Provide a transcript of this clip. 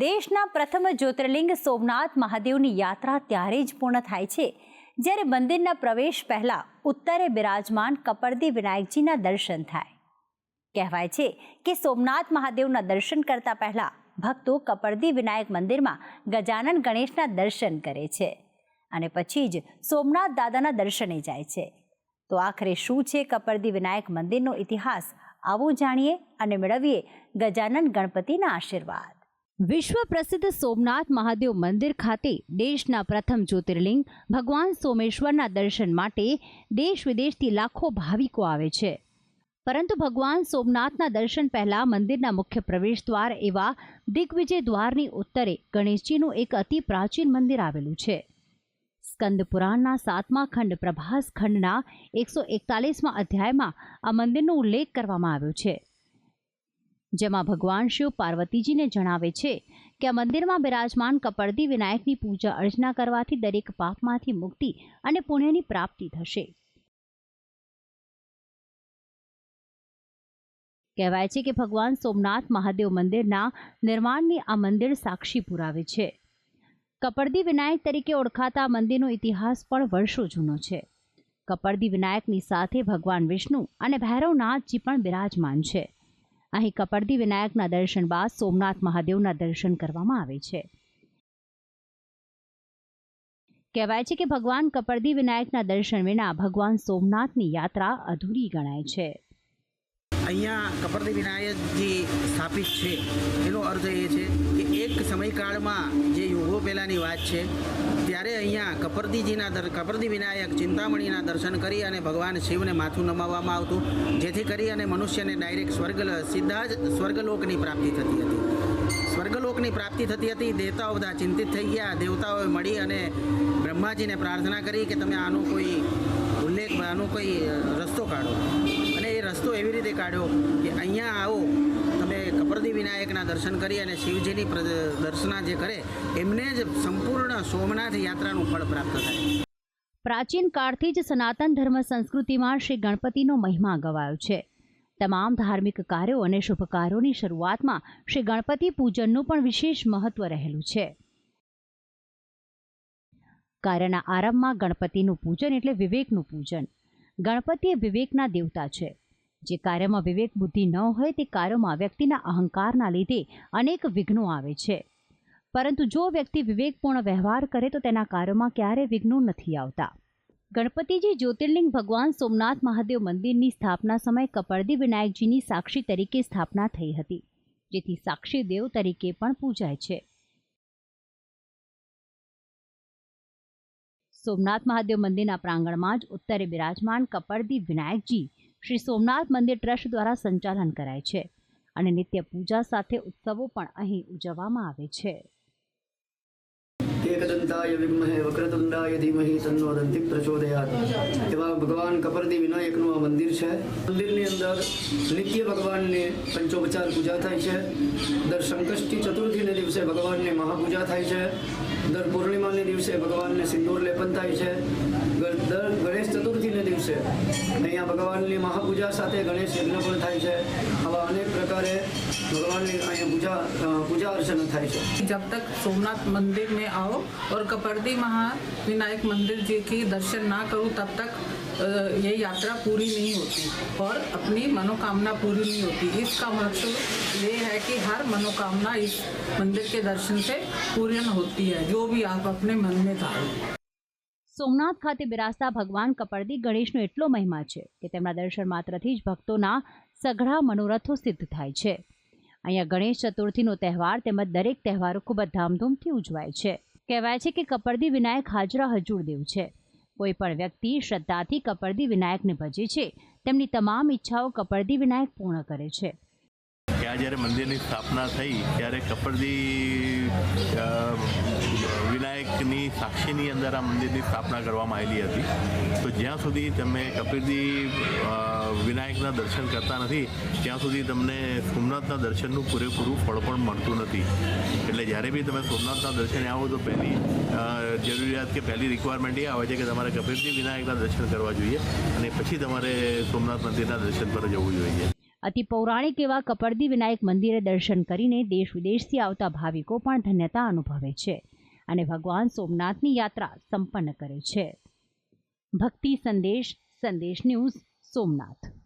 દેશના પ્રથમ જ્યોતિર્લિંગ સોમનાથ મહાદેવની યાત્રા ત્યારે જ પૂર્ણ થાય છે. જ્યારે મંદિરના પ્રવેશ પહેલાં ઉત્તરે બિરાજમાન કપરદી વિનાયકજીના દર્શન થાય. કહેવાય છે કે સોમનાથ મહાદેવના દર્શન કરતા પહેલાં ભક્તો કપરદી વિનાયક મંદિરમાં ગજાનન ગણેશના દર્શન કરે છે અને પછી જ સોમનાથ દાદાના દર્શને જાય છે. તો આખરે શું છે કપરદી વિનાયક મંદિરનો ઇતિહાસ? આવો જાણીએ અને મેળવીએ ગજાનન ગણપતિના આશીર્વાદ. વિશ્વ પ્રસિદ્ધ સોમનાથ મહાદેવ મંદિર ખાતે દેશના પ્રથમ જ્યોતિર્લિંગ ભગવાન સોમેશ્વરના દર્શન માટે દેશ વિદેશથી લાખો ભાવિકો આવે છે. પરંતુ ભગવાન સોમનાથના દર્શન પહેલા મંદિરના મુખ્ય પ્રવેશ દ્વાર એવા દિગ્વિજય દ્વારની ઉત્તરે ગણેશજીનું એક અતિ પ્રાચીન મંદિર આવેલું છે. સ્કંદ પુરાણના સાતમા ખંડ પ્રભાસ ખંડના એકસો એકતાલીસમાં અધ્યાયમાં આ મંદિરનો ઉલ્લેખ કરવામાં આવ્યો છે. જેમાં ભગવાન શિવ પાર્વતીજીને જણાવે છે કે મંદિરમાં બિરાજમાન કપડદી વિનાયકની પૂજા અર્ચના કરવાથી દરેક પાપમાંથી મુક્તિ અને પુણ્યની પ્રાપ્તિ થશે. કહેવાય છે કે ભગવાન સોમનાથ મહાદેવ મંદિરના નિર્માણની આ મંદિર સાક્ષી પુરાવે છે. કપડદી વિનાયક તરીકે ઓળખાતા મંદિરનો ઇતિહાસ પણ વર્ષો જૂનો છે. કપડદી વિનાયકની સાથે ભગવાન વિષ્ણુ અને ભૈરવનાથજી પણ બિરાજમાન છે. અહીં કપરદી વિનાયકના દર્શન બાદ સોમનાથ મહાદેવના દર્શન કરવામાં આવે છે. કહેવાય છે કે ભગવાન કપરદી વિનાયકના દર્શન વિના ભગવાન સોમનાથની યાત્રા અધૂરી ગણાય છે. અહીંયા કપરદી વિનાયકજી સ્થાપિત છે. એનો અર્થ એ છે કે એક સમયકાળમાં જે યુગો પહેલાંની વાત છે ત્યારે અહીંયા કપરદીજીના દર કપરદી વિનાયક ચિંતામણીના દર્શન કરી અને ભગવાન શિવને માથું નમાવવામાં આવતું, જેથી કરી અને મનુષ્યને ડાયરેક્ટ સ્વર્ગ, સીધા જ સ્વર્ગલોકની પ્રાપ્તિ થતી હતી. સ્વર્ગલોકની પ્રાપ્તિ થતી હતી, દેવતાઓ બધા ચિંતિત થઈ ગયા, દેવતાઓએ મળી અને બ્રહ્માજીને પ્રાર્થના કરી કે તમે આનો કોઈ ઉલ્લેખ, આનો કોઈ રસ્તો કાઢો. અને એ રસ્તો એવી રીતે કાઢ્યો કે અહીંયા આવો કપરદી વિનાયકના દર્શન કરી અને શિવજીની દર્શના જે કરે, એમને જ સંપૂર્ણ સોમનાથ યાત્રાનું ફળ પ્રાપ્ત થાય. પ્રાચીન કાળથી જ સનાતન ધર્મ સંસ્કૃતિમાં શ્રી ગણપતિનો મહિમા ગવાયો છે. તમામ ધાર્મિક કાર્યો અને શુભ કાર્યોની શરૂઆતમાં શ્રી ગણપતિ પૂજનનું પણ વિશેષ મહત્વ રહેલું છે. કાર્યના આરંભમાં ગણપતિનું પૂજન એટલે વિવેકનું પૂજન. ગણપતિ એ વિવેકના દેવતા છે. જે કાર્યમાં વિવેક બુદ્ધિ ન હોય તે કાર્યોમાં વ્યક્તિના અહંકારના લીધે અનેક વિઘ્નો આવે છે. પરંતુ જો વ્યક્તિ વિવેકપૂર્ણ વ્યવહાર કરે તો તેના કાર્યોમાં ક્યારે વિઘ્નો નથી આવતા. ગણપતિજી જ્યોતિર્લિંગ ભગવાન સોમનાથ મહાદેવ મંદિરની સ્થાપના સમયે કપરદી વિનાયકજીની સાક્ષી તરીકે સ્થાપના થઈ હતી, જેથી સાક્ષી દેવ તરીકે પણ પૂજાય છે. સોમનાથ મહાદેવ મંદિરના પ્રાંગણમાં જ ઉત્તરે બિરાજમાન કપરદી વિનાયકજી શ્રી સોમનાથ મંદિર ટ્રસ્ટ દ્વારા સંચાલન કરાય છે અને નિત્ય પૂજા સાથે ઉત્સવો પણ અહીં ઉજવવામાં આવે છે एकदंताय विद्महे वक्रतुंडाय धीमहि તન્નો દંતિ પ્રચોદયાત એવા ભગવાન કપરદી વિનાયકનું આ મંદિર છે મંદિરની અંદર નિત્ય ભગવાનની પંચોપચાર પૂજા થાય છે દર સંકષ્ટી ચતુર્થીને દિવસે ભગવાનની મહાપૂજા થાય છે દર પૂર્ણિમાને દિવસે ભગવાનને સિંદૂર લેપન થાય છે ગ- દર ગણેશ ચતુર્થીને દિવસે અહીંયા ભગવાનની મહાપૂજા સાથે ગણેશ યજ્ઞ પણ થાય છે આવા અનેક પ્રકારે ભગવાનની અહીંયા પૂજા અ, પૂજા અર્ચના થાય છે जब तक सोमनाथ मंदिर में आओ और कपर्दी महा विनायक मंदिर जी की दर्शन ना करूं तब तक अ, ये यात्रा पूरी नहीं होती और अपनी मनोकामना पूरी नहीं होती इसका मतलब ये है कि हर मनोकामना इस मंदिर के दर्शन से पूर्ण होती है जो भी आप अपने मन में धारो સોમનાથ ખાતે બિરાજતા ભગવાન કપડદી ગણેશનો એટલો મહિમા છે કે તેમના દર્શન માત્રથી જ ભક્તોના સઘળા મનોરથો સિદ્ધ થાય છે. અહીંયા ગણેશ ચતુર્થીનો તહેવાર તેમજ દરેક તહેવારો ખૂબ જ ધામધૂમથી ઉજવાય છે. કહેવાય છે કે કપડદી વિનાયક હાજરા હજુર દેવ છે. કોઈ પણ વ્યક્તિ શ્રદ્ધાથી કપડદી વિનાયકને ભજે છે, તેમની તમામ ઈચ્છાઓ કપડદી વિનાયક પૂર્ણ કરે છે. આ જ્યારે મંદિરની સ્થાપના થઈ, ત્યારે કપરદી વિનાયકની સાક્ષીની અંદર આ મંદિરની સ્થાપના કરવામાં આવેલી હતી. તો જ્યાં સુધી તમે કપિલદી વિનાયકના દર્શન કરતા નથી, ત્યાં સુધી તમને સોમનાથના દર્શનનું પૂરેપૂરું ફળ પણ મળતું નથી. એટલે જ્યારે બી તમે સોમનાથના દર્શને આવો, તો પહેલી જરૂરિયાત કે પહેલી રિક્વાયરમેન્ટ એ આવે છે કે તમારે કપિલજી વિનાયકના દર્શન કરવા જોઈએ અને પછી તમારે સોમનાથ મંદિરના દર્શન પર જવું જોઈએ. અતિ પૌરાણિક એવા કપરદી વિનાયક મંદિરે દર્શન કરીને દેશ વિદેશથી આવતા ભાવિકો પણ ધન્યતા અનુભવે છે અને ભગવાન સોમનાથની યાત્રા સંપન્ન કરે છે. ભક્તિ સંદેશ સંદેશ ન્યૂઝ, સોમનાથ.